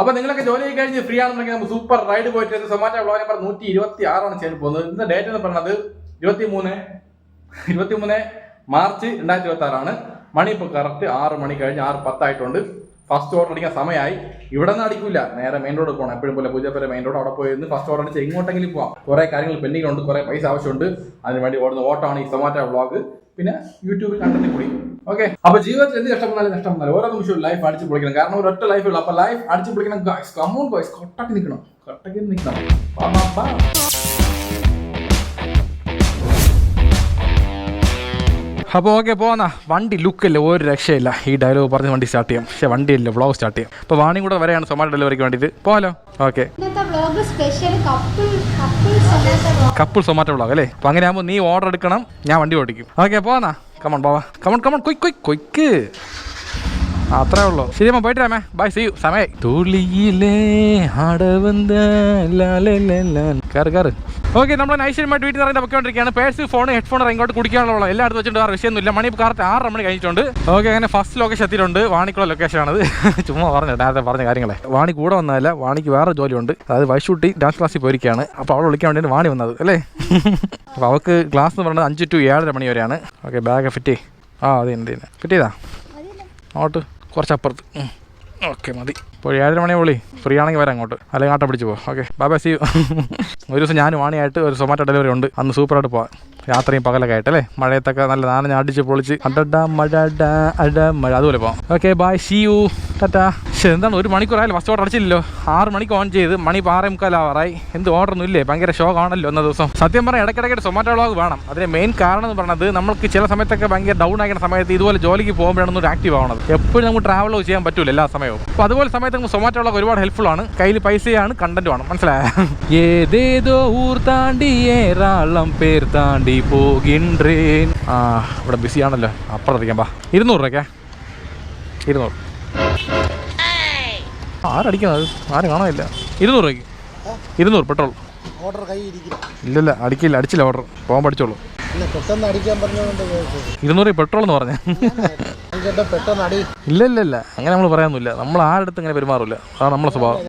അപ്പൊ നിങ്ങളൊക്കെ ജോലി കഴിഞ്ഞ് ഫ്രീ ആണെന്നുണ്ടെങ്കിൽ നമുക്ക് സൂപ്പർ റൈഡ് പോയിട്ട് സൊമാറ്റോ ബ്ലോഗ് നമ്പർ നൂറ്റി ഇരുപത്തി ആറാണ് ചെയ്ത് പോകുന്നത്. ഇന്ന് ഡേറ്റ് എന്ന് പറഞ്ഞത് ഇരുപത്തി മൂന്ന് ഇരുപത്തി മൂന്ന് മാർച്ച് രണ്ടായിരത്തി ഇരുപത്തി ആറാണ് മണി ഇപ്പോൾ കറക്റ്റ് ആറ് മണി കഴിഞ്ഞ് ആറ് പത്തായിട്ടുണ്ട്. ഫസ്റ്റ് ഓർഡർ അടിക്കാൻ സമയമായി. ഇവിടെ നിന്ന് അടിക്കില്ല നേരെ മെയിൻ റോഡ് പോകണം എപ്പോഴും പോലെ പൂജപ്പുര മെയിൻ റോഡ് അവിടെ പോയി ഫസ്റ്റ് ഓർഡർ അടിച്ച് എങ്ങോട്ടെങ്കിലും പോവാം. കുറേ കാര്യങ്ങൾ പെൻഡിംഗ് ഉണ്ട്. കുറേ പൈസ ആവശ്യമുണ്ട്. അതിനുവേണ്ടി ഓടുന്ന ഓട്ടമാണ് ഈ സൊമാറ്റോ വ്ളോഗ് പിന്നെ യൂട്യൂബിൽ കണ്ടന്റ് കൂടി. ഓക്കെ അപ്പൊ ജീവിതത്തിൽ എന്ത് കഷ്ടപ്പെടാനും നഷ്ടപ്പെടാനും ഓരോ നിമിഷവും ലൈഫ് അടിച്ചു പൊളിക്കണം. കാരണം ഒരു ഒറ്റ ലൈഫ് ഉള്ളൂ. അപ്പൊ ലൈഫ് അടിച്ചു പൊളിക്കണം കമ്മൂൺ ബോയ്സ് കൊട്ടക്ക് നിൽക്കണം. കൊട്ടക്ക് നിൽക്കണം. അപ്പോൾ ഓക്കെ പോന്നാ. വണ്ടി ലുക്കല്ല ഒരു രക്ഷയില്ല. ഈ ഡയലോഗ് പറഞ്ഞ് വണ്ടി സ്റ്റാർട്ട് ചെയ്യാം. പക്ഷേ വണ്ടിയല്ല വ്ളോഗ് സ്റ്റാർട്ട് ചെയ്യാം. അപ്പോൾ വാണി കൂടെ വരെയാണ് സൊമാറ്റോ ഡെലിവറിക്ക് വേണ്ടിയിട്ട്. പോകാലോ ഓക്കെ കപ്പിൾ സൊമാറ്റോ വ്ളോഗ് അല്ലേ? അപ്പോൾ അങ്ങനെ ആകുമ്പോൾ നീ ഓർഡർ എടുക്കണം ഞാൻ വണ്ടി ഓടിക്കും. ഓക്കെ പോന്നാ കമൺ പോവാ. കമൺ കമൺ കൊയ് കൊയ് കൊയ്ക്ക് ആ, അത്രേ ഉള്ളൂ. ശരി അമ്മ പോയിട്ട് രാമേ ബൈ സി യു സമയം തുള്ളിയിലേ അടവന്ത കയറ് കയറ് ഓക്കെ നമ്മൾ നൈശ്വര്യമായിട്ട് വീട്ടിൽ നിറയെ പൊയ്ക്കൊണ്ടിരിക്കുകയാണ് പേഴ്സ് ഫോൺ ഹെഡ്ഫോൺ ഇങ്ങോട്ട് കുടിക്കാനുള്ള എല്ലാ അടുത്ത് വെച്ചിട്ട് വേറെ വിഷയമൊന്നുമില്ല. മണി കറക്റ്റ് ആറ് മണി കഴിഞ്ഞിട്ടുണ്ട്. ഓക്കെ അങ്ങനെ ഫസ്റ്റ് ലൊക്കേഷൻ എത്തിയിട്ടുണ്ട്. വാണിക്കുള്ള ലൊക്കേഷൻ ആണത്. ചുമ്മാ പറഞ്ഞു നേരത്തെ പറഞ്ഞ കാര്യങ്ങളെ. വാണി കൂടെ വന്നതല്ല വാണിക്ക് വേറെ ജോലിയുണ്ട്. അതായത് വൈഷൂട്ടി ഡാൻസ് ക്ലാസ്സിൽ പോയിരിക്കുകയാണ്. അപ്പോൾ അവൾ വിളിക്കാൻ വേണ്ടിയാണ് വാണി വന്നത് അല്ലേ? അപ്പോൾ അവൾക്ക് ക്ലാസ് എന്ന് പറയുന്നത് അഞ്ച് ടു ഏഴര മണി വരെയാണ്. ഓക്കെ ബാഗ് ഫിറ്റ് ആ അത് തന്നെ ഫിറ്റ് ചെയ്താ അങ്ങോട്ട്. കുറച്ച് അപ്പുറത്ത് ഓക്കെ മതി. ഇപ്പോൾ ഏഴര മണി വിളി ഫ്രീ ആണെങ്കിൽ വരാം അങ്ങോട്ട്. അല്ലെങ്കിൽ ആട്ടം പിടിച്ച് പോകാം ഓക്കെ ബാബാ സി ഒരു ദിവസം ഞാൻ വാണിയായിട്ട് ഒരു സൊമാറ്റോ ഡെലിവറി ഉണ്ട്. അന്ന് സൂപ്പറായിട്ട് പോവാം. രാത്രിയും പകലൊക്കെ ആയിട്ട് അല്ലേ? മഴയത്തൊക്കെ നല്ല നാനഞ്ഞ അടിച്ച് പൊളിച്ച്. അടഡ മഴ അട മഴ. അതുപോലെ പോവാം. Okay bye see you tata. പക്ഷേ എന്താണ് ഒരു മണിക്കൂറായാലും ഫസ്റ്റ് ഓർഡർ അടിച്ചില്ലല്ലോ. ആറ് മണിക്ക് ഓൺ ചെയ്ത് മണി ഇപ്പോൾ ആറേ മുക്കാലാവാറായി എന്ത് ഓർഡർ ഒന്നും ഇല്ലേ? ഭയങ്കര ഷോക്ക് ആണല്ലോ ഒന്ന ദിവസം. സത്യം പറഞ്ഞാൽ ഇടയ്ക്കിടയ്ക്ക് സൊമാറ്റോ വ്ളോഗ് വേണം. അതിന് മെയിൻ കാരണം എന്ന് പറഞ്ഞത് നമുക്ക് ചില സമയത്തൊക്കെ ഭയങ്കര ഡൗൺ ആയിരിക്കുന്ന സമയത്ത് ഇതുപോലെ ജോലിക്ക് പോകുമ്പോഴാണ് ഒരു ആക്റ്റീവ് ആവണത്. എപ്പോഴും നമുക്ക് ട്രാവൽ ചെയ്യാൻ പറ്റില്ല എല്ലാ സമയവും. അപ്പോൾ അതുപോലെ സമയത്ത് നമുക്ക് സൊമാറ്റോ വ്ളോഗ് ഒരുപാട് ഹെൽപ്ഫുൾ ആണ്. കയ്യിൽ പൈസയാണ് കണ്ടന്റ് വേണം. മനസ്സിലായോ? ഏതേതോ ഊർ താണ്ടി ഏറാളം ഇവിടെ ബിസി ആണല്ലോ. അപ്പുറത്തേക്കാൻ പാ ഇരുന്നൂറ് രൂപയ്ക്കാ. ഇരുന്നൂറ്. ആരടിക്കുന്നത് ആരും കാണാനില്ല. ഇരുന്നൂറ് രൂപയ്ക്ക്. ഇരുന്നൂറ് പെട്രോൾ. ഓർഡർ കൈ ഇല്ലല്ല അടിക്കില്ല അടിച്ചില്ല ഓർഡർ. പോകാൻ പഠിച്ചോളൂ. പെട്ടെന്ന് അടിക്കാൻ പറഞ്ഞുകൊണ്ട്. ഇരുന്നൂറ് പെട്രോൾ എന്ന് പറഞ്ഞ. പെട്ടെന്ന് അടി. ഇല്ല ഇല്ല ഇല്ല അങ്ങനെ നമ്മൾ പറയാനൊന്നുമില്ല. നമ്മൾ ആരുടെ ഇങ്ങനെ പെരുമാറില്ല അതാണ് നമ്മളെ സ്വഭാവം.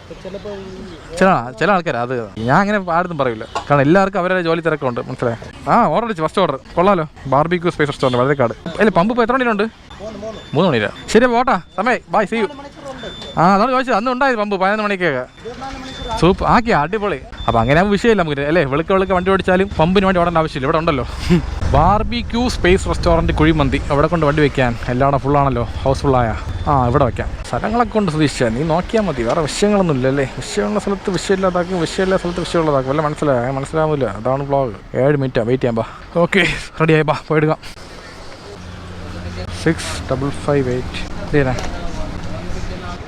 ചില ചില ആൾക്കാർ അത് ഞാൻ അങ്ങനെ ആരും പറയില്ല കാരണം എല്ലാവർക്കും അവരുടെ ജോലി തിരക്കുണ്ട് മനസ്സിലായി? ആ ഓർഡർ അടിച്ചു ഫസ്റ്റ് ഓർഡർ കൊള്ളാലോ. ബാർബിക്യൂ സ്പേസ് റെസ്റ്റോറന്റ് വളരെ കാട് അല്ലെ പമ്പ് ഇപ്പോൾ എത്ര മണിയിലുണ്ട്? മൂന്ന് മണിയിലാണ് ശരി പോട്ടാ സമയം ബൈ സീ യു ആ അതാണ് ചോദിച്ചത്. അന്ന് ഉണ്ടായത് പമ്പ് പതിനൊന്ന് മണിക്കൊക്കെ. സൂപ്പ് ആക്കി അടിപൊളി. അപ്പൊ അങ്ങനെ വിഷയമില്ല നമുക്ക്. അല്ലേ വെളുക്ക വെളുക്ക വണ്ടി ഓടിച്ചാലും പമ്പിന് വേണ്ടി ഓടേണ്ട ആവശ്യമില്ല. ഇവിടെ ഉണ്ടല്ലോ. Barbecue space restaurant kuzhimanthi. അവിടെ കൊണ്ട് വണ്ടി വെക്കാൻ എല്ലാവരും ഫുള്ളാണല്ലോ ഹൗസ് ഫുള്ളായ ആ ഇവിടെ വെക്കാം. സ്ഥലങ്ങളൊക്കെ കൊണ്ട് സുതീഷ നീ നോക്കിയാൽ മതി. വേറെ വിഷയങ്ങളൊന്നും ഇല്ല അല്ലേ? വിഷയമുള്ള സ്ഥലത്ത് വിഷയമില്ലാതാക്കും. വിഷയമുള്ള സ്ഥലത്ത് വിഷയമുള്ളതാക്കും. വല്ല മനസ്സിലായ? മനസ്സിലാവില്ല അതാണ് ബ്ലോഗ് ഏഴ് മിനിറ്റാ വെയിറ്റ് ചെയ്യാൻ ബാ. ഓക്കെ റെഡി ആയി ബാ. പോയിടുക six double five eight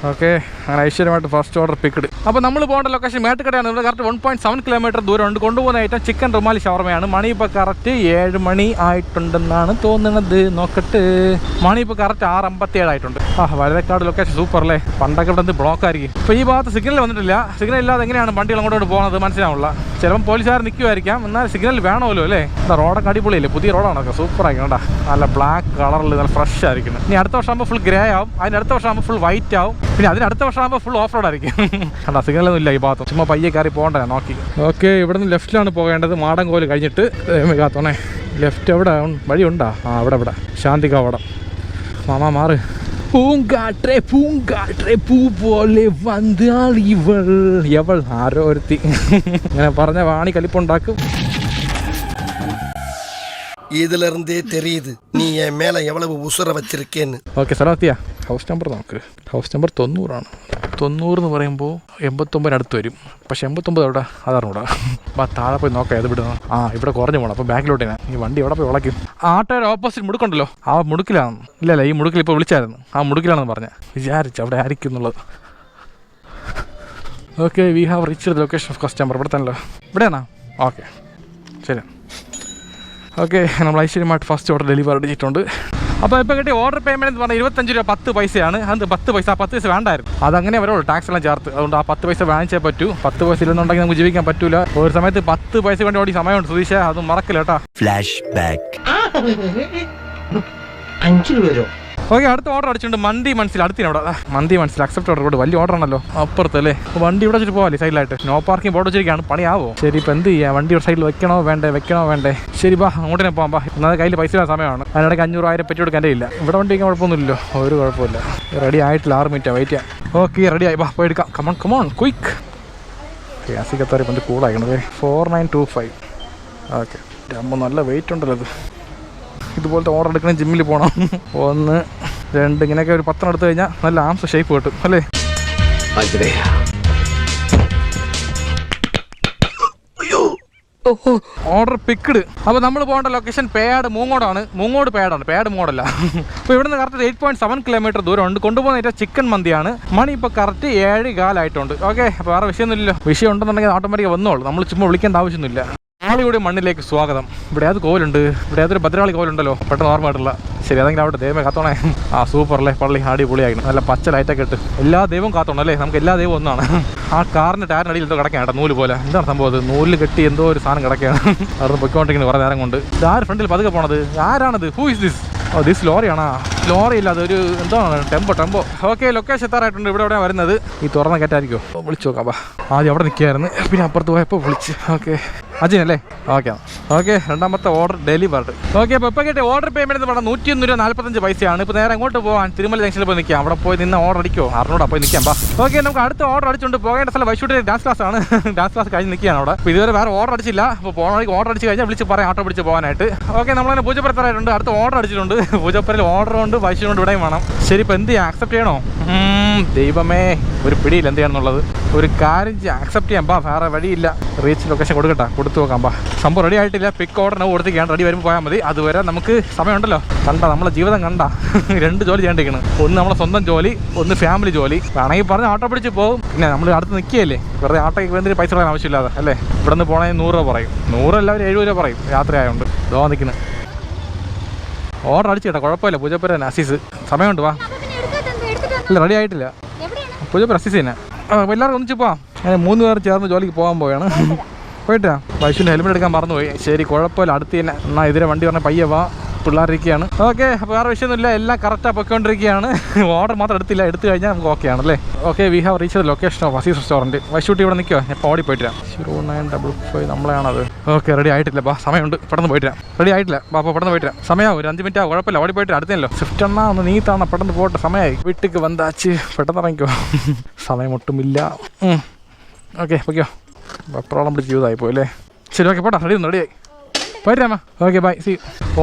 okay അങ്ങനെ ഐശ്വര്യമായിട്ട് ഫസ്റ്റ് ഓർഡർ പിക്കഡ് അപ്പോൾ നമ്മൾ പോകേണ്ട ലൊക്കേഷൻ മേട്ടുകടയാണ്. ഇവിടെ correct one point seven kilometre ദൂരമുണ്ട്. കൊണ്ടുപോകുന്ന ഐറ്റം ചിക്കൻ റുമാലി ഷവർമയാണ്. മണി ഇപ്പോൾ കറക്റ്റ് ഏഴ് മണി ആയിട്ടുണ്ടെന്നാണ് തോന്നുന്നത്. നോക്കട്ടെ. മണി ഇപ്പോൾ കറക്റ്റ് ആറ് അമ്പത്തി ഏഴായിട്ടുണ്ട് ആ വഴുതക്കാട് ലൊക്കേഷൻ സൂപ്പർ അല്ലേ? പണ്ടൊക്കെ ഇവിടെ ബ്ലോക്ക് ആയിരിക്കും. ഇപ്പോൾ ഈ ഭാഗത്ത് സിഗ്നൽ വന്നിട്ടില്ല. സിഗ്നൽ ഇല്ലാതെ എങ്ങനെയാണ് വണ്ടികൾ അങ്ങോട്ട് പോകുന്നത് മനസ്സിലാവില്ല ചിലപ്പോൾ പോലീസുകാർ നിൽക്കുമായിരിക്കാം എന്നാൽ സിഗ്നൽ വേണമല്ലോ അല്ലേ? എന്താ റോഡൊക്കെ അടിപൊളിയല്ലേ? പുതിയ റോഡാണൊക്കെ സൂപ്പർ ആയിരിക്കും കേട്ടോ നല്ല ബ്ലാക്ക് കളറിൽ നല്ല ഫ്രഷ് ആയിരിക്കുന്നത് ഇനി അടുത്ത വർഷം ആകുമ്പോൾ ഫുൾ ഗ്രേ ആവും. അതിന് അടുത്ത വർഷം ആകുമ്പോൾ ഫുൾ വൈറ്റ് ആവും. പിന്നെ അതിനടുത്ത വർഷം ആകുമ്പോൾ ഫുൾ ഓഫ് റോഡ് ആയിരിക്കും. കണ്ടാ സിഗ്നലൊന്നും ഇല്ല ഈ ഭാഗത്ത്. ചുമ്മാ പയ്യെ കയറി പോകണ്ടേ നോക്കി. ഓക്കെ ഇവിടുന്ന് ലെഫ്റ്റിലാണ് പോകേണ്ടത്. മാടങ്കോൽ കഴിഞ്ഞിട്ട് കാത്തോണേ. ലെഫ്റ്റ് എവിടെ? വഴി ഉണ്ടാ ആ അവിടെ ഇവിടെ ശാന്തി കവടം മാമാ മാറ്. പൂങ്കാട്ടെ പൂങ്കാട്ടെ പൂ പോലെ വന്നാൽ ഇവൾ എവൾ ആരോ ഒരുത്തി. ഇങ്ങനെ പറഞ്ഞ വാണി കലിപ്പുണ്ടാക്കും. இதுல இருந்தே தெரியுது நீ என் மேல எவ்வளவு உசுர வச்சிருக்கேன்னு ഓക്കെ സ്ഥലമെത്തിയാ ഹൗസ് നമ്പർ നോക്ക് ഹൗസ് നമ്പർ തൊണ്ണൂറാണ് തൊണ്ണൂറ് എന്ന് പറയുമ്പോൾ എൺപത്തൊമ്പതിന് അടുത്ത് വരും പക്ഷെ എൺപത്തൊമ്പത് എവിടെ അതറിഞ്ഞൂടാ അപ്പം താഴെ പോയി നോക്കാം ഏത് വിടുന്ന ആ ഇവിടെ കുറഞ്ഞു പോകണം അപ്പോൾ ബാക്കിലോട്ട് ഞാൻ ഈ വണ്ടി എവിടെ പോയി വിളക്കും ആട്ടോയുടെ ഓപ്പോസിറ്റ് മുടുക്കുണ്ടല്ലോ ആ മുടുക്കിലാണ് ഇല്ല ഇല്ല ഈ മുടുക്കിൽ ഇപ്പോൾ വിളിച്ചായിരുന്നു ആ മുടുക്കിലാണെന്ന് പറഞ്ഞ വിചാരിച്ചു അവിടെ ആയിരിക്കും എന്നുള്ളത് okay we have reach location of customer ഇവിടെ തന്നെയല്ലോ ഇവിടെയാണോ ഓക്കെ ശരി ഓക്കെ നമ്മൾ ഐശ്വര്യമായിട്ട് ഫസ്റ്റ് ഓർഡർ ഡെലിവറി ചെയ്തിട്ടുണ്ട് അപ്പോൾ ഇപ്പോൾ കിട്ടിയ ഓർഡർ പേയ്മെന്റ് എന്ന് പറഞ്ഞാൽ ഇരുപത്തഞ്ച് രൂപ പത്ത് പൈസയാണ്. അത് പത്ത് പൈസ ആ പത്ത് പൈസ വേണ്ടായിരുന്നു. അതങ്ങനെ വരുള്ളൂ ടാക്സ് എല്ലാം ചേർത്ത്. അതുകൊണ്ട് ആ പത്ത് പൈസ വാങ്ങിച്ചേ പറ്റൂ. പത്ത് പൈസ ഇല്ലെന്നുണ്ടെങ്കിൽ നമുക്ക് ജീവിക്കാൻ പറ്റൂല. ഒരു സമയത്ത് പത്ത് പൈസ വേണ്ടി ഓടി സമയമുണ്ട് സുതീഷ അത് മറക്കില്ല കേട്ടോ. ഫ്ലാഷ് ബാക്ക് അഞ്ച് രൂപയോ? ഓക്കെ അടുത്ത ഓർഡർ അടിച്ചിട്ടുണ്ട് മന്തി മനസ്സിൽ അടുത്തിന് അവിടെ. മന്തി മനസ്സിൽ അക്സെപ്റ്റ് ഓർഡർ കൂടെ വലിയ ഓർഡർ ആണല്ലോ. അപ്പുറത്തല്ലേ വണ്ടി ഇവിടെ വെച്ചിട്ട് പോകാല്ലേ സൈഡിലായിട്ട് നോ പാർക്കിംഗ് ബോർഡ് വെച്ചിരിക്കുകയാണ് പണിയാവോ? ശരി ഇപ്പൊ എന്ത് ചെയ്യാം? വണ്ടി ഒരു സൈഡിൽ വെക്കണോ വേണ്ടേ? വെക്കണോ വേണ്ടേ? ശരി ബാ അങ്ങോട്ട് തന്നെ പോകാം ബാ എന്നാൽ കയ്യിൽ പൈസ ഇല്ലാത്ത സമയമാണ്. അതിനിടയ്ക്ക് അഞ്ഞൂറ് ആയിരം പറ്റി കൊടുക്കാൻ ഇല്ല ഇവിടെ വണ്ടി വയ്ക്കാൻ കുഴപ്പമൊന്നുമില്ലല്ലോ. ഒരു കുഴപ്പമില്ല. റെഡി ആയിട്ടില്ല ആറ് മിനിറ്റ് വെയിറ്റ് ചെയ്യാം. ഓക്കെ റെഡി ആയി. ബാ പോയി എടുക്കാം. Come on come on quick ഗ്യാസിക്കത്താറി ഇപ്പം കൂളായിക്കണത് four nine two five okay അമ്മ നല്ല വെയിറ്റ് ഉണ്ടല്ലോ അത് ഇതുപോലത്തെ ഓർഡർ എടുക്കണം ജിമ്മിൽ പോകണം ഒന്ന് രണ്ട് ഇങ്ങനെയൊക്കെ ഒരു പത്തെണ്ണം എടുത്തു കഴിഞ്ഞാൽ നല്ല ആംസ് ഷേപ്പ് കിട്ടും അല്ലേ? ഓർഡർ പിക്ക്ഡ് അപ്പോൾ നമ്മൾ പോകേണ്ട ലൊക്കേഷൻ പേയാട് മൂങ്ങോടാണ്. മൂങ്ങോട് പേയാടാണ് പേയാട് മൂങ്ങോടല്ല. അപ്പോൾ ഇവിടുന്ന് correct eight point seven kilometre ദൂരമുണ്ട്. കൊണ്ടുപോകുന്ന ഏറ്റവും ചിക്കൻ മന്തിയാണ്. മണി ഇപ്പോൾ കറക്റ്റ് ഏഴ് കാലായിട്ടുണ്ട്. ഓക്കെ അപ്പോൾ വേറെ വിഷയമൊന്നുമില്ലല്ലോ. വിഷയം ഉണ്ടെന്നുണ്ടെങ്കിൽ ഓട്ടോമാറ്റിക് വന്നോളൂ. നമ്മൾ ചുമ്മാ വിളിക്കേണ്ട ആവശ്യമൊന്നുമില്ല. ആളിയുടെ മണ്ണിലേക്ക് സ്വാഗതം. ഇവിടെ അത് കോവിലുണ്ട്? ഇവിടെ അതൊരു ഭദ്രകാളി കോവിലുണ്ടല്ലോ? പെട്ടെന്ന് ഓർമ്മയായിട്ടില്ല ശരി അതെങ്കിലും അവിടെ ദൈവമേ കാത്തോണേ. ആ സൂപ്പർ അല്ലേ പള്ളി അടിപൊളിയായിരുന്നു നല്ല പച്ച ലൈറ്റൊക്കെ ഇട്ട്. എല്ലാ ദൈവവും കാത്തോണം അല്ലേ? നമുക്ക് എല്ലാ ദൈവവും ഒന്നാണ്. ആ കാറിന്റെ ടയറിനടിയിൽ എന്തോ കിടക്കാൻ കേട്ടോ നൂൽ പോലെ. എന്താണ് സംഭവം അത്? നൂലിൽ കെട്ടി എന്തോ ഒരു സാധനം കിടക്കുകയാണ്. അവിടെ പൊയ്ക്കൊണ്ടിരിക്കുന്നത് കുറേ നേരം കൊണ്ട്. ആര് ഫ്രണ്ടിൽ പതുക്കെ പോണത്? ആരാണത്? Who is this oh this ലോറിയാണോ? ലോറി ഇല്ല അതൊരു എന്താണ് ടെമ്പോ ടെമ്പോ. ഓക്കെ ലൊക്കേഷൻ എത്താറായിട്ടുണ്ട്. ഇവിടെ എവിടെയാണ് വരുന്നത്? ഈ തുറന്ന കയറ്റായിരിക്കുമോ വിളിച്ചു നോക്കാം ആദ്യം അവിടെ നിൽക്കുകയായിരുന്നു. പിന്നെ അപ്പുറത്ത് പോയപ്പോൾ വിളിച്ച്. ഓക്കെ അജിനല്ലേ? ഓക്കെ. ഓക്കെ രണ്ടാമത്തെ ഓർഡർ ഡെലിവർഡ് ഓക്കെ അപ്പോൾ ഇപ്പോൾ കേട്ടെ ഓർഡർ പേയ്മെന്റ് എന്ന് പറഞ്ഞാൽ നൂറ്റി ഒന്ന് രൂപ നാൽപ്പത്തഞ്ച് പൈസയാണ്. ഇപ്പോൾ നേരെ അങ്ങോട്ട് പോകാൻ തിരുമല ജംഗ്ഷനിൽ പോയി നിൽക്കാം. അവിടെ പോയി നിന്ന് ഓർഡർ അടിക്കോ? അറിഞ്ഞൂടാ പോയി നിൽക്കാം ബാ ഓക്കെ നമുക്ക് അടുത്ത ഓർഡർ അടിച്ചുകൊണ്ട് പോകേണ്ട സ്ഥലം വൈഷൂട്ടിൽ ഡാൻസ് ക്ലാസ് ആണ്. ഡാൻസ് ക്ലാസ് കഴിഞ്ഞ് നിൽക്കുകയാണ് അവിടെ. അപ്പോൾ ഇതുവരെ വേറെ ഓർഡർ അടിച്ചില്ല. അപ്പോൾ വഴിക്ക് ഓർഡർ അടിച്ച് കഴിഞ്ഞാൽ വിളിച്ച് പറയാം ഓട്ടോ പിടിച്ച് പോകാനായിട്ട്. ഓക്കെ നമ്മളങ്ങനെ പൂജപ്പുറത്തായിട്ടുണ്ട്. അടുത്ത ഓർഡർ അടിച്ചിട്ടുണ്ട്. പൂജപ്പുറയിൽ ഓർഡർ ഉണ്ട് വൈഷുകൊണ്ട് ഇവിടെയും വേണം. ശരി ഇപ്പോൾ എന്ത് ചെയ്യാം? ആക്സെപ്റ്റ് ചെയ്യണോ? ദൈവമേ ഒരു പിടിയില്ല എന്ത് ചെയ്യണമെന്നുള്ളത് ഒരു കാര്യം ആക്സെപ്റ്റ് ചെയ്യാം. ബാ വേറെ വഴിയില്ല. റീച്ച് ലൊക്കേഷൻ കൊടുക്കട്ടെ. കൊടുത്തു നോക്കാം ബാ. സംഭവം റെഡി ആയിട്ടില്ല. പിക്ക് ഓർഡർ കൊടുത്തിരിക്കുകയാണ്. റെഡി വരുമ്പോൾ പോയാൽ മതി. അതുവരെ നമുക്ക് സമയമുണ്ടല്ലോ. കണ്ട നമ്മളെ ജീവിതം കണ്ട. രണ്ട് ജോലി ചെയ്യേണ്ടിരിക്കണം. ഒന്ന് നമ്മളെ സ്വന്തം ജോലി ഒന്ന് ഫാമിലി ജോലി. വേണമെങ്കിൽ പറഞ്ഞ് ഓട്ടോ പിടിച്ച് പോകും. പിന്നെ നമ്മൾ അടുത്ത് നിൽക്കുകയല്ലേ? വെറുതെ ഓട്ടോയ്ക്ക് വേണ്ടി പൈസ കളയാൻ ആവശ്യമില്ലാതെ അല്ലേ? ഇവിടെ നിന്ന് പോകണമെങ്കിൽ നൂറ് രൂപ പറയും. നൂറല്ല ഒരു എഴുപത് രൂപ പറയും. രാത്രി ആയതുകൊണ്ട് ദോ നിൽക്കുന്നത് ഓർഡർ അടിച്ചു കേട്ടോ കുഴപ്പമില്ല. പൂജപ്പുര തന്നെ അസീസ്. സമയമുണ്ട് വാ. അല്ല റെഡി ആയിട്ടില്ല. പൂജപ്പുര അസീസ് തന്നെ. ആ എല്ലാവരും ഒന്നിച്ച് പോവാം. അങ്ങനെ മൂന്ന് പേർ ചേർന്ന് ജോലിക്ക് പോകാൻ പോവുകയാണ്. പോയിട്ടാ പശുവിന് ഹെൽമെറ്റ് എടുക്കാൻ മറന്നുപോയി. ശരി കുഴപ്പമില്ല. അടുത്ത് തന്നെ. എന്നാൽ എതിരെ വണ്ടി പറഞ്ഞ പയ്യെ വാ. പിള്ളേരിരിക്കുകയാണ്. ഓക്കെ അപ്പോൾ വേറെ വിഷയമൊന്നുമില്ല. എല്ലാം കറക്റ്റാണ് പൊയ്ക്കൊണ്ടിരിക്കുകയാണ്. ഓർഡർ മാത്രം എടുത്തില്ല. എടുത്തു കഴിഞ്ഞാൽ നമുക്ക് ഓക്കെ ആണല്ലേ? Okay we have reach the location of Aziz restaurant വൈശൂട്ടി ഇവിടെ നിൽക്കുമോ ഞാൻ ഓടി പോയിട്ട് സീറോ നയൻ ഡബിൾ ഫൈവ് നമ്മളെയാണത്. ഓക്കെ റെഡി ആയിട്ടില്ല. ബാ സമയമുണ്ട്. പെട്ടെന്ന് പോയിട്ട് റെഡി ആയിട്ടില്ല. ബാ അപ്പോൾ പെട്ടെന്ന് പോയിട്ട് സമയമാവും ഒരു അഞ്ച് മിനിറ്റ് ആവും. കുഴപ്പമില്ല. ഓടി പോയിട്ട് അടുത്തല്ലോ സ്വിഫ്റ്റ് എണ്ണ ഒന്ന് നീത്താണ് താണ പെട്ടെന്ന് പോട്ടെ. സമയമായി വീട്ടിക്ക് വന്നാച്ച് പെട്ടെന്ന് ഇറങ്ങിക്കോ. സമയം ഒട്ടുമില്ല ഓക്കെ ഓക്കെയോ പ്രോബ്ലം പിടിച്ച് ജീവിതമായി പോയല്ലേ ശരി ഓക്കെ പോട്ടെ റെഡി ഒന്ന് റെഡിയായി പോയിട്ടാ ഓക്കെ ബൈ സി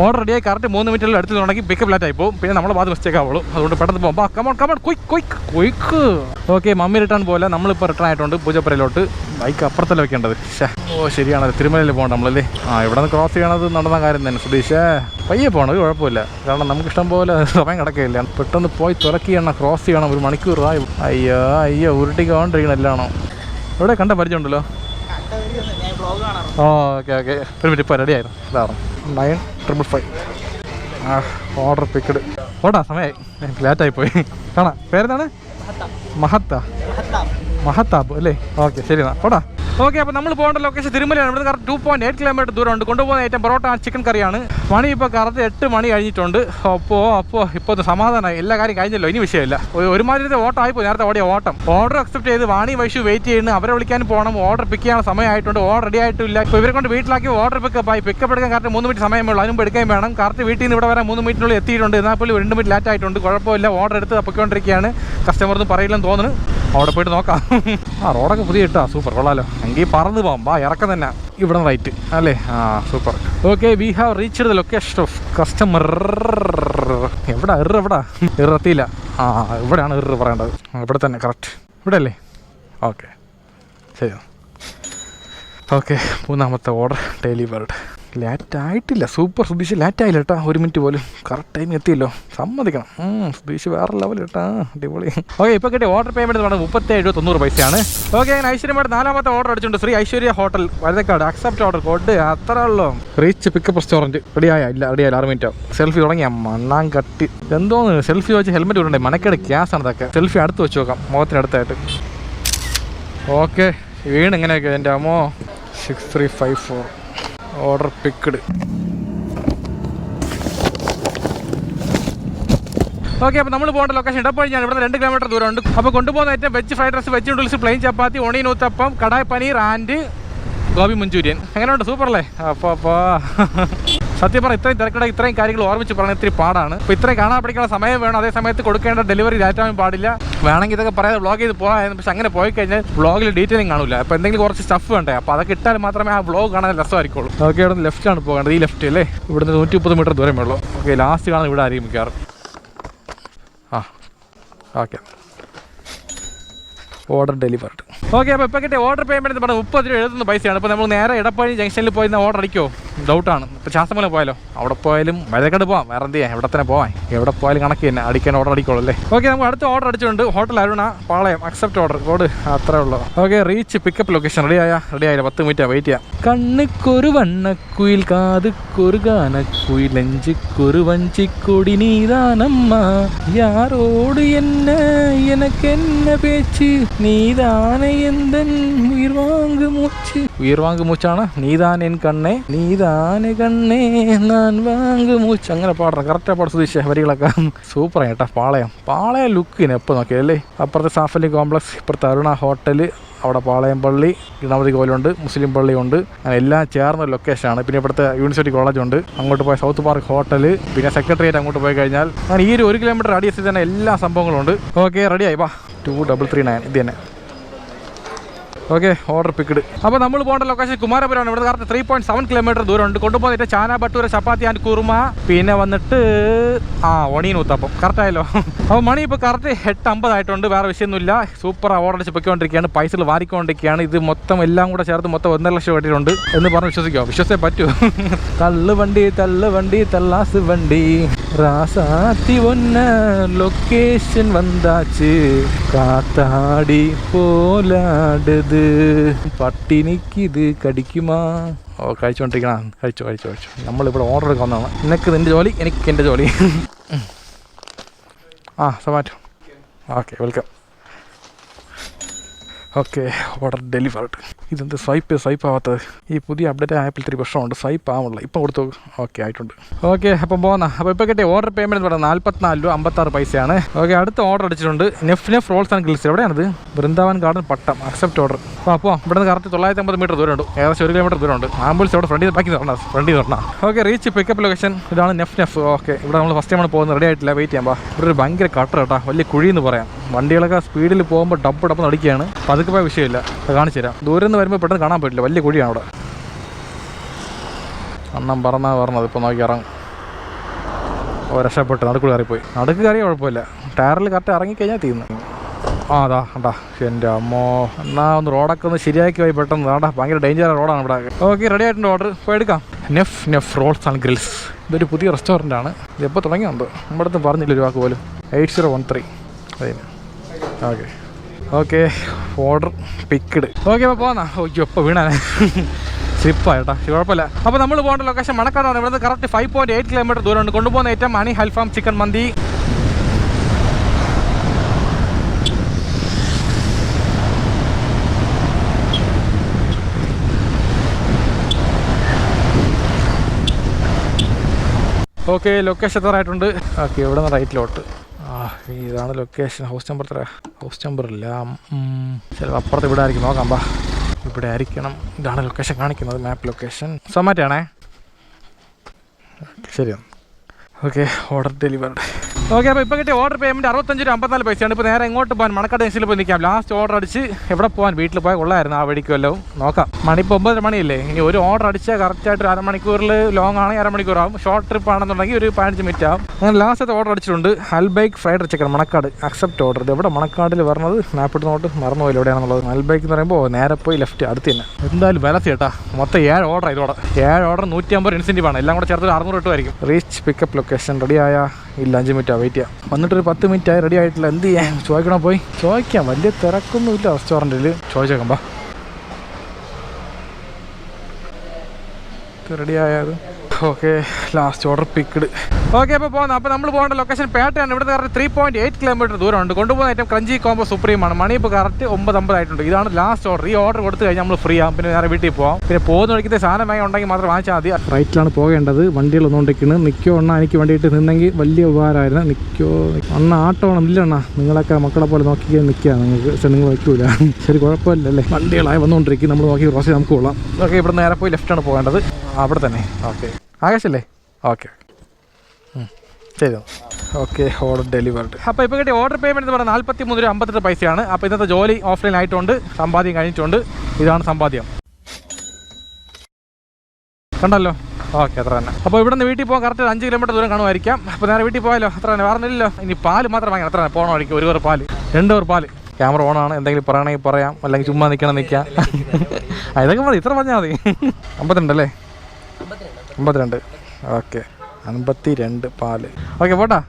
ഓർഡർ റെഡിയായി കറക്റ്റ് മൂന്ന് മിനിറ്റിൽ എടുത്ത് തുടങ്ങി പിക്കപ്പ് ലാറ്റ് ആയി പോകും. പിന്നെ നമ്മൾ ബാധ മിസ്റ്റേക്ക് ആവുള്ളൂ. അതുകൊണ്ട് പെട്ടെന്ന് പോകുമ്പോൾ come on come on quick quick quick okay mummy return പോലെ നമ്മളിപ്പോൾ റിട്ടേൺ ആയിട്ടുണ്ട് പൂജപ്പുരയിലോട്ട് ബൈക്ക് അപ്പുറത്തല്ല വെക്കേണ്ടത്. ഓ ശരിയാണ്. തിരുമലയിൽ പോകണം നമ്മളല്ലേ? ആ ഇവിടെ നിന്ന് ക്രോസ് ചെയ്യണത് നടന്ന കാര്യം തന്നെ സുധീഷേ. പയ്യെ പോകണം ഒരു കുഴപ്പമില്ല. കാരണം നമുക്ക് ഇഷ്ടം പോലെ സമയം കിടക്കുകയില്ല. പെട്ടെന്ന് പോയി തുറക്കി ചെയ്യണം ക്രോസ് ചെയ്യണം ഒരു മണിക്കൂറായി അയ്യോ അയ്യോ ഉരുട്ടിക്കൊണ്ടിരിക്കണം എല്ലാണോ? ഇവിടെ കണ്ട പരിചയമുണ്ടല്ലോ. Okay okay. ഒരു മിനിറ്റ് ഇപ്പോൾ റെഡി ആയിരുന്നു. ഇതാണ്? നയൻ ട്രിപ്പിൾ ഫൈവ് ആ ഓർഡർ പിക്കഡ് ഓടാ സമയമായി ലേറ്റായി പോയി. കാണാം. പേരെന്താണ്? മഹത്ത മഹത്താബ്. അല്ലേ? ഓക്കെ ശരി എന്നാ. ഓടാ ഓക്കെ അപ്പോൾ നമ്മൾ പോകേണ്ട ലൊക്കേഷൻ തിരുമലയാണ്. ഇവിടെ correct two point eight kilometre ദൂരമുണ്ട്. കൊണ്ടുപോകുന്ന ഏറ്റവും പൊറോട്ട ചിക്കൻ കറിയാണ്. മണി ഇപ്പോൾ കറക്റ്റ് എട്ട് മണി കഴിഞ്ഞിട്ടുണ്ട്. അപ്പോൾ അപ്പോൾ ഇപ്പോൾ സമാധാനമായി എല്ലാ കാര്യം കഴിഞ്ഞല്ലോ ഇനി വിഷയമില്ല. ഒരുമാതിരി ഒരുമാതിരി ഓട്ടം ആയിപ്പോയി നേരത്തെ ഓടിയ ഓട്ടം. ഓർഡർ അക്സെപ്റ്റ് ചെയ്ത് വാണി വൈഷു വെയിറ്റ് ചെയ്യുന്നു. അവരെ വിളിക്കാൻ പോകണം ഓർഡർ പിക്ക് ചെയ്യാൻ സമയമായിട്ടുണ്ട്. ഓർഡർ റെഡി ആയിട്ടില്ല. ഇപ്പോൾ ഇവരെ കൊണ്ട് വീട്ടിലാക്കി ഓർഡർ പിക്കപ്പ് ആയി. പിക്കപ്പ് എടുക്കാൻ കറക്റ്റ് മൂന്ന് മിനിറ്റ് സമയമുള്ളൂ. അതിനും എടുക്കാൻ വേണം. കറക്റ്റ് വീട്ടിൽ നിന്ന് ഇവിടെ വരാൻ മൂന്ന് മിനിറ്റിനുള്ളിൽ എത്തിയിട്ടുണ്ട്. എന്നാൽ പോലും രണ്ട് മിനിറ്റ് ലാറ്റ് ആയിട്ടുണ്ട്. കുഴപ്പമില്ല. ഓർഡർ എടുത്ത് പൊയ്ക്കൊണ്ടിരിക്കുകയാണ് കസ്റ്റമർ ഒന്നും പറയില്ലെന്ന് തോന്നുന്നു. അവിടെ പോയിട്ട് നോക്കാം. ആ റോഡൊക്കെ പുതിയ ഇട്ടാ. സൂപ്പർ. കൊള്ളാലോ. എങ്കിൽ പറന്ന് പോകാം ഇറക്കം തന്നെ. ഇവിടെ റൈറ്റ് അല്ലേ? ആ super okay we have reach the location of customer എവിടെ? എറ എവിടാ? എറത്തിയില്ല ആ ഇവിടെയാണ് എറ പറയേണ്ടത്. ഇവിടെ തന്നെ കറക്റ്റ് ഇവിടെ അല്ലേ ഓക്കെ ശരി. ഓക്കെ മൂന്നാമത്തെ ഓർഡർ ഡെലിവേർഡ് ലാറ്റ് ആയിട്ടില്ല സൂപ്പർ സുധീഷ് ലാറ്റ് ആയില്ല കേട്ടോ. ഒരു മിനിറ്റ് പോലും. കറക്റ്റ് ടൈം എത്തിയല്ലോ. സമ്മതിക്കണം. സുധീഷ് വേറെ ലെവൽ കേട്ടാ. അടിപൊളി. ഓക്കെ ഇപ്പോൾ കിട്ടിയ ഓർഡർ പേയ്മെന്റ് പറഞ്ഞത് മുപ്പത്തേഴ് തൊണ്ണൂറ് പൈസയാണ്. ഓക്കെ അങ്ങനെ ഐശ്വര്യമായിട്ട് നാലാമത്തെ ഓർഡർ അടിച്ചിട്ടുണ്ട്. Shri Aishwarya hotel Vazhuthacaud accept order code അത്ര ഉള്ളൂ. റീച്ച് പിക്കപ്പ് റെസ്റ്റോറന്റ് റെഡിയായ ഇല്ല റെഡിയായ ആറ് മിനിറ്റ് സെൽഫി തുടങ്ങിയ മണ്ണാൻ കട്ടി. എന്തോന്ന് സെൽഫി വെച്ച് ഹെൽമെറ്റ് ഇടണ്ടേ? മനക്കേട് ഗ്യാസ് ആണ് ഇതൊക്കെ. സെൽഫി അടുത്ത് വെച്ച് നോക്കാം. മുഖത്തിനടുത്തായിട്ട് ഓക്കെ വീണ് എങ്ങനെയൊക്കെ? എന്റെ അമ്മോ. Six three five four order picked okay അപ്പോൾ നമ്മൾ പോകേണ്ട ലൊക്കേഷൻ ഇടപ്പഴിഞ്ഞാണ് ഇവിടെ രണ്ട് കിലോമീറ്റർ ദൂരമുണ്ട്. അപ്പോൾ കൊണ്ടുപോകുന്ന ഏറ്റവും veg fried rice veg noodles plain chapati onion uthappam kadai paneer and gobi manchurian. എങ്ങനെയുണ്ട്? സൂപ്പർ അല്ലേ അപ്പോൾ അപ്പോൾ സത്യം പറഞ്ഞാൽ ഇത്രയും തിരക്കട ഇത്രയും കാര്യങ്ങൾ ഓർമ്മിച്ച് പറഞ്ഞാൽ ഇത്തിരി പാടാണ്. അപ്പോൾ ഇത്രയും കാണാൻ പഠിക്കുന്ന സമയം വേണം. അതേ സമയത്ത് കൊടുക്കേണ്ട ഡെലിവറി ലാറ്റാവാൻ പാടില്ല. വേണമെങ്കിൽ ഇതൊക്കെ പറയാതെ വ്ളോഗ് ചെയ്ത് പോകാമായിരുന്നു പക്ഷെ അങ്ങനെ പോയി കഴിഞ്ഞാൽ വ്ളോഗിൽ ഡീറ്റെയിലിംഗ് കാണില്ല അപ്പോൾ എന്തെങ്കിലും കുറച്ച് സ്റ്റഫ് വേണ്ടേ? അപ്പോൾ അതൊക്കെ ഇട്ടാൽ മാത്രമേ ആ വ്ളോഗ് കാണാൻ രസമായിരിക്കുള്ളൂ. ഓക്കെ ഇവിടെ നിന്ന് ലെഫ്റ്റാണ് പോകേണ്ടത്. ഈ ലെഫ്റ്റ് അല്ലേ? ഇവിടുന്ന് നൂറ്റി മുപ്പത് മീറ്റർ ദൂരമേ ഉള്ളൂ. ഓക്കെ ലാസ്റ്റ് കാണുന്നത് ഇവിടെ ആയിരിക്കും മിക്കവാറും. ആ ഓക്കെ ഓർഡർ ഡെലിവർഡ് ഓക്കെ അപ്പോൾ ഇപ്പോൾ കിട്ടിയ ഓർഡർ പേയ്മെന്റ് പറഞ്ഞാൽ മുപ്പത് രൂപ എഴുതുന്ന പൈസയാണ്. അപ്പോൾ നമ്മൾ നേരെ ഇടപ്പഴി ജംഗ്ഷനിൽ പോയി ഓർഡർ അടിക്കുമോ ഡൗട്ടാണ് ഇപ്പോൾ ശാസ്ത്രമൂലം പോയാലോ? അവിടെ പോയാലും വഴക്കട്ട് പോവാം. വേറെ എന്ത് ചെയ്യാം? എവിടെ തന്നെ പോവാം. എവിടെ പോയാലും കണക്ക് തന്നെ. അടിക്കാൻ ഓർഡർ അടിക്കുള്ളൂ അല്ലേ? ഓക്കെ നമുക്ക് അടുത്ത ഓർഡർ അടിച്ചിട്ടുണ്ട്. Hotel Aruna Palayam. Accept order code അത്രേ ഉള്ളൂ. Okay reach pickup location ready ആയാ? റെഡി ആയില്ല. പത്ത് മിനിറ്റ് വെയിറ്റ് ചെയ്യാം. കണ്ണുക്കൊരു വണ്ണക്കുയിൽ കാത് കുയിൽ അഞ്ച് കൊരു വഞ്ചിക്കൊടി നീതാനമ്മ. യാരോട് എന്നെ എനക്കെന്നെ പേച്ച്. ഉയർവാങ്ക് മൂച്ചാണ്? നീതാൻ എൻ കണ്ണേ. നീതാന് കണ്ണേ നാൻ വാങ്ക് മൂച്ച്. അങ്ങനെ പാടണം. കറക്റ്റാണ് പാട സുധീഷ് വരികളൊക്കെ. സൂപ്പറാണ് കേട്ടോ പാളയം. പാളയ ലുക്കിന് എപ്പോൾ നോക്കിയല്ലേ അപ്പുറത്തെ സാഫലി കോംപ്ലക്സ് ഇപ്പുറത്തെ അരുണ ഹോട്ടൽ അവിടെ പാളയം പള്ളി ഗണപതി കോവിലുണ്ട് മുസ്ലിം പള്ളിയുണ്ട്. അങ്ങനെ എല്ലാം ചേർന്ന ലൊക്കേഷനാണ് പിന്നെ ഇവിടുത്തെ യൂണിവേഴ്സിറ്റി കോളേജ് ഉണ്ട്. അങ്ങോട്ട് പോയ സൗത്ത് പാർക്ക് ഹോട്ടൽ പിന്നെ സെക്രട്ടേറിയറ്റ് അങ്ങോട്ട് പോയി കഴിഞ്ഞാൽ അങ്ങനെ ഈ ഒരു കിലോമീറ്റർ റേഡിയസിൽ തന്നെ എല്ലാ സംഭവങ്ങളും ഉണ്ട്. ഓക്കെ റെഡിയായി വാ. ടു ഡബിൾ ത്രീ നയൻ ഇത് തന്നെ. ഓക്കെ ഓർഡർ പിക്കഡ് അപ്പോൾ നമ്മൾ പോകേണ്ട ലൊക്കേഷൻ കുമാരപുരമാണ്. ഇവിടെ correct three point seven kilometre ദൂരമുണ്ട്. കൊണ്ടുപോകുന്നിട്ട് ചാന ബട്ടൂര ചപ്പാത്തി ആൻഡ് കുറുമ. പിന്നെ വന്നിട്ട് ആ ഒണിയൻ ഊത്തപ്പം കറക്റ്റ് ആയല്ലോ. അപ്പോൾ മണി ഇപ്പോൾ കറക്റ്റ് എട്ട് അമ്പതായിട്ടുണ്ട് വേറെ വിഷയമൊന്നുമില്ല. സൂപ്പർ ഓർഡർ അടിച്ച് പൈസകൾ വാരിക്കൊണ്ടിരിക്കുകയാണ്. ഇത് മൊത്തം എല്ലാം കൂടെ ചേർത്ത് മൊത്തം ഒന്നര ലക്ഷം വേണ്ടിയിട്ടുണ്ട് എന്ന് പറഞ്ഞ് വിശ്വസിക്കുമോ വിശ്വസിച്ചേ പറ്റൂ. തള്ളു വണ്ടി തള്ളു വണ്ടി തള്ളാസ് വണ്ടി. ராசாத்தி ஒன்ன லொக்கேஷன் வந்தாச்சு காத்தாடி போலாடுது പട്ടിണിക്ക് ഇത് കടിക്കുമാ ഓ കഴിച്ചുകൊണ്ടിരിക്കണം കഴിച്ചു കഴിച്ചു കഴിച്ചു നമ്മളിവിടെ ഓർഡർ എടുക്കാൻ വന്നതാണ് നിനക്ക് നിൻ്റെ ജോലി എനിക്ക് എൻ്റെ ജോലി ആ Zomato okay welcome okay order delivered ഇതെന്ത് സ്വൈപ്പ് സ്വൈപ്പ് ആവാത്തത്? ഈ പുതിയ അപ്ഡേറ്റ് ആയപ്പോൾ ഇത്തിരി പ്രശ്നമുണ്ട്. സ്വൈപ്പ് ആവുന്നില്ല. ഇപ്പം കൊടുത്തു ഓക്കെ ആയിട്ടുണ്ട്. ഓക്കെ അപ്പം പോകുന്ന അപ്പോൾ ഇപ്പോൾ കിട്ടിയ ഓർഡർ പേയ്മെന്റ് എന്ന് നാൽപ്പത്തിനാല് രൂപ അമ്പത്താറ് പൈസയാണ്. ഓക്കെ അടുത്ത ഓർഡർ അടിച്ചിട്ടുണ്ട്. Nef Nef rolls and grills. എവിടെയാണത്? Vrindavan garden Pattom. Accept order അപ്പോൾ ഇവിടെ നിന്ന് കറക്റ്റ് തൊള്ളായിരത്തി അമ്പത് മീറ്റർ ദൂരമുണ്ട്. ഏകദേശം ഒരു കിലോമീറ്റർ ദൂരമുണ്ട്. ആംബുലൻസ് അവിടെ ഫ്രണ്ടിൽ ബാക്കി തുറന്ന ഫ്രണ്ടിൽ തുറന്ന ഓക്കെ റീച്ച് പിക്കപ്പ് ലൊക്കേഷൻ ഇതാണ് നെഫ് നെഫ് ഓക്കെ ഇവിടെ നമ്മൾ ഫസ്റ്റ് ടൈമാണ് പോകുന്നത്. റെഡി ആയിട്ടില്ല. വെയിറ്റ് ചെയ്യാം. ഇവിടെ ഒരു ഭയങ്കര കട്ടർ കേട്ടോ. വലിയ കുഴി എന്ന് പറയാം. വണ്ടികളൊക്കെ സ്പീഡിൽ പോകുമ്പോൾ ഡപ്പ് ഡപ്പ് നടിക്കുകയാണ് പതുക്കെ പോയ വിഷയമില്ല. കാണിച്ചു തരാം. ദൂരം നിന്ന് വരുമ്പോൾ പെട്ടെന്ന് കാണാൻ പറ്റില്ല. വലിയ കുഴിയാണ് അവിടെ. അണ്ണം പറഞ്ഞാൽ പറഞ്ഞത്. ഇപ്പോൾ നോക്കി ഇറങ്ങും. ഓ രക്ഷപ്പെട്ട്. നടുക്ക് കയറിപ്പോയി നടുക്ക് കയറിയ കുഴപ്പമില്ല. ടയറിൽ കറക്റ്റ് ഇറങ്ങിക്കഴിഞ്ഞാൽ തീർന്നു. ആ അതാ ഉണ്ടാ എന്റെ അമ്മോ. എന്നാ ഒന്ന് റോഡൊക്കെ ഒന്ന് ശരിയാക്കി പോയി പെട്ടെന്ന്. ആണ്ടാ ഭയങ്കര ഡേഞ്ചർ റോഡാണ് ഇവിടെ. ഓക്കെ റെഡി ആയിട്ടുണ്ട് ഓർഡർ പോയി എടുക്കാം. Nef Nef rolls and grills. ഇതൊരു പുതിയ റെസ്റ്റോറന്റ് ആണ്. ഇത് എപ്പോൾ തുടങ്ങിയുണ്ട് നമ്മുടെ അടുത്ത് പറഞ്ഞില്ല ഒരു വാക്ക് പോലും. Eight zero one three. അതെ okay. Okay order picked okay അപ്പോൾ പോന്നാ. ഓക്കെ ഇപ്പോൾ വീണാനെ സ്ലിപ്പായിട്ടാ. കുഴപ്പമില്ല. അപ്പോൾ നമ്മൾ പോകേണ്ട ലൊക്കേഷൻ മണക്കാടാണ്. ഇവിടുന്ന് correct five point eight kilometre ദൂരമുണ്ട്. കൊണ്ടുപോകുന്ന ഏറ്റവും Mani alfaham chicken mandi. Okay location എത്താറായിട്ടുണ്ട് okay ഇവിടെ നിന്ന് റൈറ്റിലോട്ട് ഇതാണ് ലൊക്കേഷൻ ഹൗസ് നമ്പർ എത്ര ഹൗസ് നമ്പർ ഇല്ല. ചിലപ്പോൾ അപ്പുറത്ത് ഇവിടെ ആയിരിക്കും. നോക്കാം ബാ. ഇവിടെ ആയിരിക്കണം. ഇതാണ് ലൊക്കേഷൻ കാണിക്കുന്നത്. മാപ്പ് ലൊക്കേഷൻ സൊമാറ്റാണേ ശരി ഓക്കെ ഓർഡർ ഡെലിവർഡ് ഓക്കെ അപ്പോൾ ഇപ്പോൾ കിട്ടിയ ഓർഡർ പേയ്മെന്റ് അറുപത്തഞ്ച് രൂപ അമ്പത്തിനാല് പൈസയാണ്. ഇപ്പോൾ നേരെ എങ്ങോട്ട് പോകാൻ മണക്കാട് ജംഗ്ഷനിൽ പോയി നിൽക്കാം. ലാസ്റ്റ് ഓർഡർ അടിച്ച് എവിടെ പോകാൻ വീട്ടിൽ പോയാൽ കൊള്ളായിരുന്നു ആ വഴിക്കുമല്ലോ നോക്കാം. മണി ഇപ്പോൾ ഒമ്പതര മണിയല്ലേ? ഇനി ഒരു ഓർഡർ അടിച്ചാൽ കറക്റ്റായിട്ട് ഒരു അരമണിക്കൂറിൽ ലോങ് ആണെങ്കിൽ അരമണിക്കൂർ ആവും. ഷോർട്ട് ട്രിപ്പ് ആണെന്നുണ്ടെങ്കിൽ ഒരു പതിനഞ്ച് മിനിറ്റ് ആവും. ഞാൻ ലാസ്റ്റ് ഓർഡർ അടിച്ചിട്ടുണ്ട്. Albaik fried chicken Manacaud. Accept order ഇത് എവിടെ മണക്കാടിൽ വരണത്? മാപ്പിട്ട് നോട്ട് മറന്നുപോയില്ല എവിടെയാണെന്നുള്ളത്. അൽബൈക്ക് എന്ന് പറയുമ്പോൾ നേരെ പോയി ലെഫ്റ്റ് അടുത്ത് തന്നെ. എന്തായാലും വില ചേട്ടാ. മൊത്തം ഏഴ് ഓർഡർ ഇതോടെ. ഏഴ് ഓർഡർ നൂറ്റി അമ്പത് ഇൻസെന്റീവ് ആണ്. എല്ലാം കൂടെ ചേർത്ത് അറുന്നൂറ് ഇട്ടുമായിരിക്കും റീച്ച് പിക്കപ്പ് ലൊക്കേഷൻ റെഡി ആയ ഇല്ല അഞ്ച് മിനിറ്റ് വെയിറ്റ് ചെയ്യാം. വന്നിട്ടൊരു പത്ത് മിനിറ്റ് ആയി റെഡി ആയിട്ടില്ല. എന്ത് ചെയ്യാം ചോദിക്കണം പോയി? ചോദിക്കാം. വലിയ തിരക്കൊന്നുമില്ല റെസ്റ്റോറന്റിൽ ചോദിച്ചേക്കാം റെഡി ആയത് okay last order picked okay അപ്പോൾ പോകുന്നത് അപ്പോൾ നമ്മൾ പോകേണ്ട ലൊക്കേഷൻ പേട്ടയാണ്. ഇവിടുന്ന് correct three point eight kilometre ദൂരമുണ്ട്. കൊണ്ടുപോകുന്ന ഐറ്റം ക്രഞ്ചി കോംബോ സുപ്രീം ആണ്. മണി ഇപ്പോൾ കറക്റ്റ് ഒമ്പത് അമ്പത് ആയിട്ടുണ്ട്. ഇതാണ് ലാസ്റ്റ് ഓർഡർ ഈ ഓർഡർ കൊടുത്തു കഴിഞ്ഞാൽ നമ്മൾ ഫ്രീ ആകും പിന്നെ നേരെ വീട്ടിൽ പോകാം പിന്നെ പോകുന്ന വഴിക്കത്തെ സാധനമായി ഉണ്ടെങ്കിൽ മാത്രം വാങ്ങിച്ചാൽ മതി. റൈറ്റിലാണ് പോകേണ്ടത്. വണ്ടികൾ ഒന്നുകൊണ്ടിരിക്കുന്നത് നിൽക്കോ എണ്ണ എനിക്ക് വേണ്ടിയിട്ട് നിന്നെങ്കിൽ വലിയ ഉപകാരമായിരുന്നു. നിൽക്കോ അണ്ണ ആട്ടോ ഇല്ല അണ്ണ. നിങ്ങളൊക്കെ മക്കളെ പോലെ നോക്കി നിൽക്കുക. നിങ്ങൾക്ക് പക്ഷെ നിങ്ങൾ വയ്ക്കൂല. ശരി കുഴപ്പമില്ലല്ലേ വണ്ടികളായി വന്നുകൊണ്ടിരിക്കും നമ്മൾ നോക്കി കുറച്ച് നമുക്ക് കൊള്ളാം. ഓക്കെ ഇവിടെ നേരെ പോയി ലെഫ്റ്റാണ് പോകേണ്ടത്. അവിടെ തന്നെ. ഓക്കെ. ആകാശല്ലേ? ഓക്കെ. ശരി ഓക്കെ ഓർഡർ ഡെലിവർഡ് അപ്പോൾ ഇപ്പോൾ കിട്ടിയ ഓർഡർ പേയ്മെന്റ് എന്ന് പറഞ്ഞാൽ നാൽപ്പത്തി മൂന്ന് രൂപ അമ്പത്തെട്ട് പൈസയാണ്. അപ്പോൾ ഇന്നത്തെ ജോലി ഓഫ്ലൈൻ ആയിട്ടുണ്ട്. സമ്പാദ്യം കഴിഞ്ഞിട്ടുണ്ട്. ഇതാണ് സമ്പാദ്യം. കണ്ടല്ലോ? ഓക്കെ അത്ര തന്നെ. അപ്പോൾ ഇവിടെ നിന്ന് വീട്ടിൽ പോകാൻ കറക്റ്റ് അഞ്ച് കിലോമീറ്റർ ദൂരം കാണുമായിരിക്കാം. അപ്പോൾ നേരെ വീട്ടിൽ പോയാലോ? അത്ര തന്നെ. വേറെ ഇല്ലല്ലോ ഇനി പാൽ മാത്രം വാങ്ങി അത്ര തന്നെ. പോകണ വഴിക്ക് ഒരു പേർ പാൽ. രണ്ട് പേർ പാൽ. ക്യാമറ ഓണാണ് എന്തെങ്കിലും പറയണമെങ്കിൽ പറയാം. അല്ലെങ്കിൽ ചുമ്മാ നിൽക്കണം നിൽക്കാം. ഇതൊക്കെ മതി. ഇത്ര പറഞ്ഞാൽ മതി. അമ്പത്തിരണ്ടല്ലേ അമ്പത്തിരണ്ട്. ഓക്കെ. അൻപത്തി രണ്ട് പാൽ. ഓക്കെ പോട്ടാ.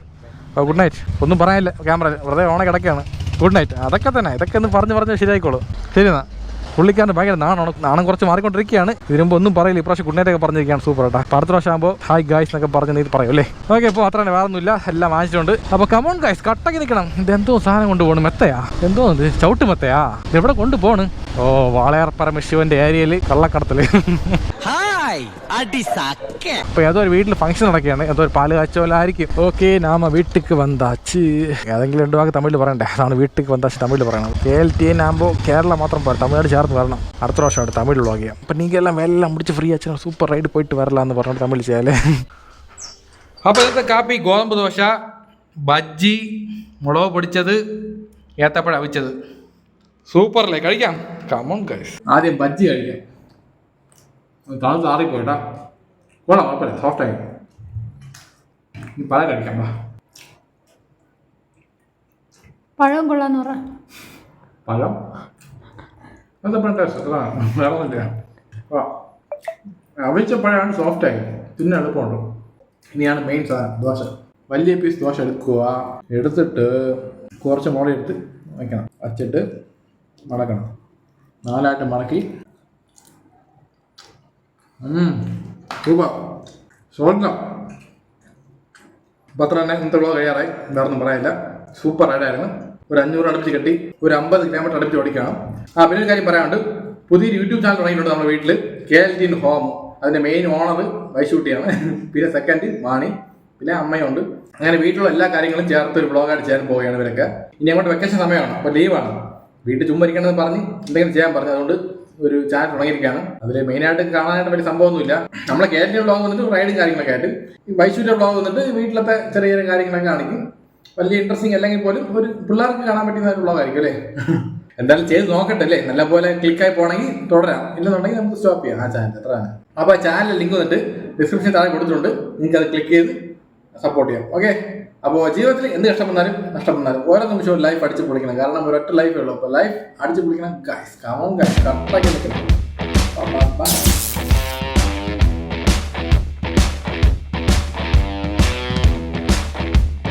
ഓ ഗുഡ് നൈറ്റ് ഒന്നും പറയാനില്ല. ക്യാമറ വെറുതെ ഓണ കിടക്കുകയാണ് ഗുഡ് നൈറ്റ് അതൊക്കെ തന്നെ. ഇതൊക്കെ ഒന്ന് പറഞ്ഞ് പറഞ്ഞ് ശരിയായിക്കോളൂ. ശരി എന്നാ. പുള്ളിക്കാരൻ ഭയങ്കര നാണോ നാണം കുറച്ച് മാറിക്കൊണ്ടിരിക്കുകയാണ്. ഇതിരുമ്പോൾ ഒന്നും പറയില്ല. ഇപ്രാവശ്യം ഗുഡ് നൈറ്റ് ഒക്കെ പറഞ്ഞിരിക്കുകയാണ്. സൂപ്പർ കേട്ടോ അടുത്ത പ്രാവശ്യം ആകുമ്പോൾ ഹായ് ഗായ്സ് എന്നൊക്കെ പറഞ്ഞ് നീ പറയും അല്ലേ? ഓക്കെ ഇപ്പോൾ അത്ര തന്നെ. വേറെ ഒന്നുമില്ല എല്ലാം വാങ്ങിച്ചിട്ടുണ്ട്. അപ്പോൾ കമോൺ ഗായ്സ് കട്ടക്ക് നിൽക്കണം. ഇത് എന്തോ സാധനം കൊണ്ടുപോകണം മെത്തയാ? എന്തോ ഇത്? ചവിട്ട് മെത്തയാ? ഇത് എവിടെ കൊണ്ടുപോകണം ഓ വാളയാർ പരമശിവന്റെ ഏരിയയിൽ കള്ളക്കടത്തിൽ ഹായ് ഇപ്പൊ ഏതോ ഒരു വീട്ടിൽ ഫംഗ്ഷൻ നടക്കുകയാണ്. ഏതോ ഒരു പാൽ കാച്ചോലായിരിക്കും ഓക്കെ നാമ വീട്ടിക്ക് വന്നാച്ച് ഏതെങ്കിലും രണ്ടു വാക്ക് തമിഴിൽ പറയണ്ടേ? അതാണ് വീട്ടിക്ക് വന്നാച്ച് തമിഴിൽ പറയണം കെ എൽ ടി ആകുമ്പോൾ കേരള മാത്രം പോരാ. തമിഴ്നാട് ചേർന്ന് വരണം. അടുത്ത പ്രാവശ്യമായിട്ട് തമിഴ് വ്ളോഗ് ചെയ്യാം അപ്പം നിങ്ങൾക്ക് എല്ലാം എല്ലാം മുടിച്ച് ഫ്രീ അച്ഛൻ സൂപ്പർ റൈഡ് പോയിട്ട് വരലാം എന്ന് പറഞ്ഞിട്ട് തമിഴ് ചെയ്യാലേ അപ്പോൾ ഇന്നത്തെ കാപ്പി ഗോതമ്പ് ദോശ ബജ്ജി മുളക് പൊടിച്ചത് ഏത്തപ്പഴം അവിച്ചത്. സൂപ്പറല്ലേ കഴിക്കാം. കമോൺ ഗൈസ് ആദ്യം ബജ്ജി കഴിക്കാം. തണുത്ത് ആറിപ്പോയിട്ടാ കൊള്ളാം കുഴപ്പമില്ല. സോഫ്റ്റ് ആയി. ഇനി പഴം കഴിക്കാം വാ. പഴം കൊള്ളാന്ന് പറ. പഴം? എന്താ പഴം ടേസ്റ്റ് അത്ര വേറെ ഒന്നുമില്ല. വാ. അവിച്ച പഴമാണ് സോഫ്റ്റ് ആയി. പിന്നെ എളുപ്പമുണ്ട്. ഇനിയാണ് മെയിൻ സാധനം ദോശ. വലിയ പീസ് ദോശ എടുക്കുക എടുത്തിട്ട് കുറച്ച് മുളയെടുത്ത് വയ്ക്കണം വച്ചിട്ട് മടക്കണം. നാലായിട്ട് മടക്കി സൂപ്പർ സ്വർഗം അപ്പോൾ അത്ര തന്നെ ഇന്നത്തെ വിളവ് കഴിയാറായി വേറൊന്നും പറയാനില്ല. സൂപ്പർ റൈഡായിരുന്നു ഒരു അഞ്ഞൂറ് അടുപ്പിച്ച് കെട്ടി ഒരു അമ്പത് കിലോമീറ്റർ അടുപ്പിച്ച് ഓടിക്കണം. ആ പിന്നെ ഒരു കാര്യം പറയാനുണ്ട്. പുതിയൊരു യൂട്യൂബ് ചാനൽ തുടങ്ങിയിട്ടുണ്ട് നമ്മുടെ വീട്ടിൽ കെ എൽ ടി ഹോം അതിന്റെ മെയിൻ ഓണർ വൈശൂട്ടിയാണ്. പിന്നെ സെക്കൻഡ് വാണി. പിന്നെ അമ്മയുണ്ട്. അങ്ങനെ വീട്ടിലുള്ള എല്ലാ കാര്യങ്ങളും ചേർത്ത് ഒരു വ്ളോഗായിട്ട് ചെയ്യാൻ പോവുകയാണ് ഇവരൊക്കെ. ഇനി അങ്ങോട്ട് വെക്കേഷൻ സമയമാണ്. അപ്പോൾ ലീവാണ് വീട്ടിൽ ചുമ്മാ ഇരിക്കണമെന്ന് പറഞ്ഞ് എന്തെങ്കിലും ചെയ്യാൻ പറഞ്ഞു. അതുകൊണ്ട് ഒരു ചാനൽ തുടങ്ങിയിരിക്കുകയാണ്. അതിൽ മെയിനായിട്ട് കാണാനായിട്ട് വലിയ സംഭവമൊന്നുമില്ല. നമ്മളെ കേരളീയ വ്ളോഗ് വന്നിട്ട് റൈഡും കാര്യങ്ങളൊക്കെ ആയിട്ട്. ഈ വൈശൂര്യ വ്ളോഗ് വന്നിട്ട് വീട്ടിലത്തെ ചെറിയ ചെറിയ കാര്യങ്ങളൊക്കെ കാണിക്കും. വലിയ ഇൻട്രസ്റ്റിംഗ് അല്ലെങ്കിൽ പോലും ഒരു പിള്ളേർക്ക് കാണാൻ പറ്റുന്ന ഒരു വ്ളോഗായിരിക്കും അല്ലേ? എന്തായാലും ചെയ്ത് നോക്കട്ടെ അല്ലേ? നല്ലപോലെ ക്ലിക്കായി പോകണമെങ്കിൽ തുടരാം. ഇല്ലെന്നുണ്ടെങ്കിൽ നമുക്ക് സ്റ്റോപ്പ് ചെയ്യാം. ആ ചാനൽ എത്രയാണ് അപ്പോൾ ആ ചാനൽ ലിങ്ക് വന്നിട്ട് ഡിസ്ക്രിപ്ഷൻ താഴെ കൊടുത്തിട്ടുണ്ട്. നിങ്ങൾക്ക് അത് ക്ലിക്ക് ചെയ്ത് സപ്പോർട്ട് ചെയ്യാം. ഓക്കെ അപ്പോൾ ജീവിതത്തിൽ എന്ത് കഷ്ടപ്പെട്ടാലും നഷ്ടപ്പെട്ടാലും ഓരോ നിമിഷവും ലൈഫ് അടിച്ചു പൊളിക്കണം. കാരണം ഒരൊറ്റ ലൈഫേ ഉള്ളൂ. അപ്പോൾ ലൈഫ് അടിച്ചു പൊളിക്കണം. ഗൈസ് കാമോ ഗൈസ് കറക്റ്റാക്കി നിൽക്കണം